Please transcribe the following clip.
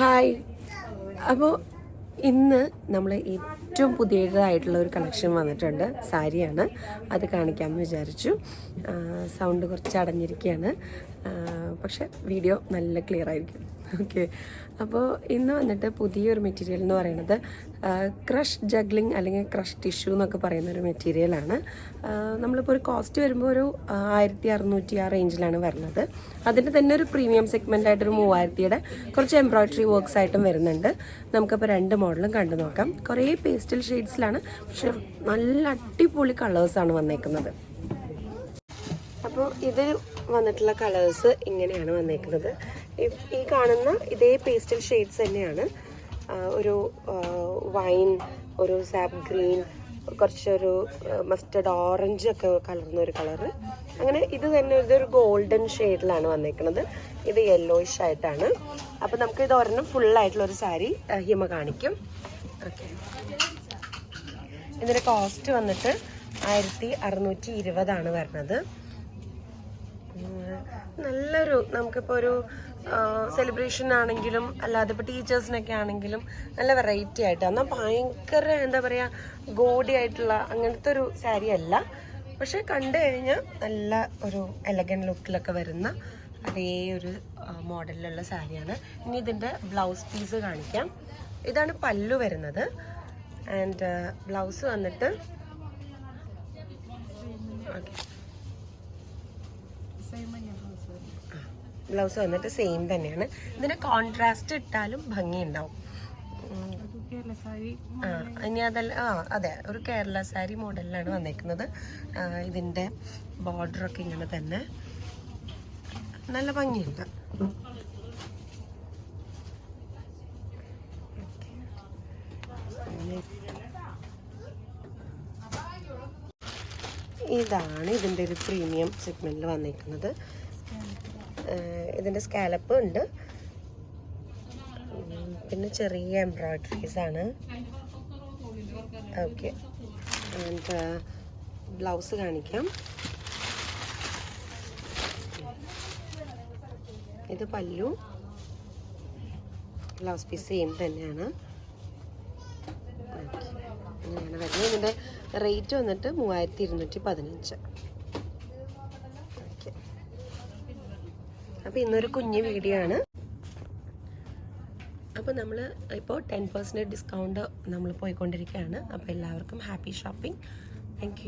Hi. അപ്പോൾ ഇന്ന് നമ്മൾ ഏറ്റവും പുതിയതായിട്ടുള്ള ഒരു കളക്ഷൻ വന്നിട്ടുണ്ട്. സാരിയാണ്. അത് കാണിക്കാമെന്ന് വിചാരിച്ചു. സൗണ്ട് കുറച്ച് അടഞ്ഞിരിക്കുകയാണ് പക്ഷേ വീഡിയോ നല്ല ക്ലിയർ ആയിരിക്കും. ഓക്കെ അപ്പോൾ ഇന്ന് വന്നിട്ട് പുതിയൊരു മെറ്റീരിയൽ എന്ന് പറയുന്നത് ക്രഷ് ജഗ്ലിംഗ് അല്ലെങ്കിൽ ക്രഷ് ടിഷ്യൂ എന്നൊക്കെ പറയുന്ന ഒരു മെറ്റീരിയലാണ് നമ്മളിപ്പോൾ ഒരു കോസ്റ്റ് വരുമ്പോൾ ഒരു ആയിരത്തി അറുന്നൂറ്റി ആ റേഞ്ചിലാണ് വരുന്നത് അതിന്റെ തന്നെ ഒരു പ്രീമിയം സെഗ്മെന്റ് ആയിട്ടൊരു മൂവായിരത്തിയുടെ കുറച്ച് എംബ്രോയ്ഡറി വർക്ക്സ് ആയിട്ടും വരുന്നുണ്ട്. നമുക്കപ്പോൾ രണ്ട് മോഡലും കണ്ടു നോക്കാം. കുറേ പേസ്റ്റൽ ഷെയ്ഡ്സിലാണ് പക്ഷെ നല്ല അടിപൊളി കളേഴ്സാണ് വന്നേക്കുന്നത്. അപ്പോൾ ഇത് വന്നിട്ടുള്ള കളേഴ്സ് ഇങ്ങനെയാണ് വന്നേക്കുന്നത്. ഈ- കാണുന്ന ഇതേ പേസ്റ്റൽ ഷെയ്ഡ്സ് തന്നെയാണ്. ഒരു വൈൻ ഒരു സാപ്പ് ഗ്രീൻ കുറച്ചൊരു മസ്റ്റർഡ് ഓറഞ്ച് ഒക്കെ കലർന്ന ഒരു കളറ് അങ്ങനെ ഇത് തന്നെ ഇതൊരു ഗോൾഡൻ ഷെയ്ഡിലാണ് വന്നേക്കുന്നത് ഇത് യെല്ലോയിഷ് ആയിട്ടാണ്. അപ്പം നമുക്ക് ഇത് ഒരെണ്ണം ഫുള്ളായിട്ടുള്ള ഒരു സാരി ഹിമ കാണിക്കും. ഓക്കെ ഇതിന്റെ കോസ്റ്റ് വന്നിട്ട് ആയിരത്തി അറുന്നൂറ്റി ഇരുപതാണ് വരുന്നത്. നല്ലൊരു നമുക്കിപ്പോൾ ഒരു സെലിബ്രേഷൻ ആണെങ്കിലും അല്ലാതെ ഇപ്പോൾ ടീച്ചേഴ്സിനൊക്കെ ആണെങ്കിലും നല്ല വെറൈറ്റി ആയിട്ട്. എന്നാൽ ഭയങ്കര എന്താ പറയുക ഗോഡി ആയിട്ടുള്ള അങ്ങനത്തെ ഒരു സാരി അല്ല. പക്ഷെ കണ്ടു കഴിഞ്ഞാൽ നല്ല ഒരു എലഗൻ ലുക്കിലൊക്കെ വരുന്ന അതേ ഒരു മോഡലിലുള്ള സാരിയാണ് ഇനി ഇതിന്റെ ബ്ലൗസ് പീസ് കാണിക്കാം. ഇതാണ് പല്ലു വരുന്നത്. ആൻഡ് ബ്ലൗസ് വന്നിട്ട് ഓക്കെ. ബ്ലൗസ് വന്നിട്ട് സെയിം തന്നെയാണ്. ഇതിന് കോൺട്രാസ്റ്റ് ഇട്ടാലും ഭംഗിയുണ്ടാവും. ആ ഇനി അതല്ല ആ അതെ ഒരു കേരള സാരി മോഡലിലാണ് വന്നേക്കുന്നത്. ഇതിന്റെ ബോർഡറൊക്കെ ഇങ്ങനെ തന്നെ. നല്ല ഭംഗിയുണ്ട്. ഇതാണ് ഇതിന്റെ ഒരു പ്രീമിയം സെഗ്മെന്റിൽ വന്നിരിക്കുന്നത്. ഇതിന്റെ സ്കാലപ്പ് ഉണ്ട്. പിന്നെ ചെറിയ എംബ്രോയ്ഡറീസ് ആണ്. ഓക്കെ. ആൻഡ് ബ്ലൗസ് കാണിക്കാം. ഇത് പല്ലു. ബ്ലൗസ് പീസ് സെയിം തന്നെയാണ്. ഇതിന്റെ റേറ്റ് വന്നിട്ട് മൂവായിരത്തി ഇരുന്നൂറ്റി പതിനഞ്ച് ഓക്കെ. അപ്പോൾ ഇന്നൊരു കുഞ്ഞ് വീഡിയോ ആണ്. അപ്പോൾ നമ്മൾ ഇപ്പോൾ ടെൻ പെർസെന്റേജ് ഡിസ്കൗണ്ട് നമ്മൾ പോയിക്കൊണ്ടിരിക്കുകയാണ്. അപ്പോൾ എല്ലാവർക്കും ഹാപ്പി ഷോപ്പിംഗ്. താങ്ക്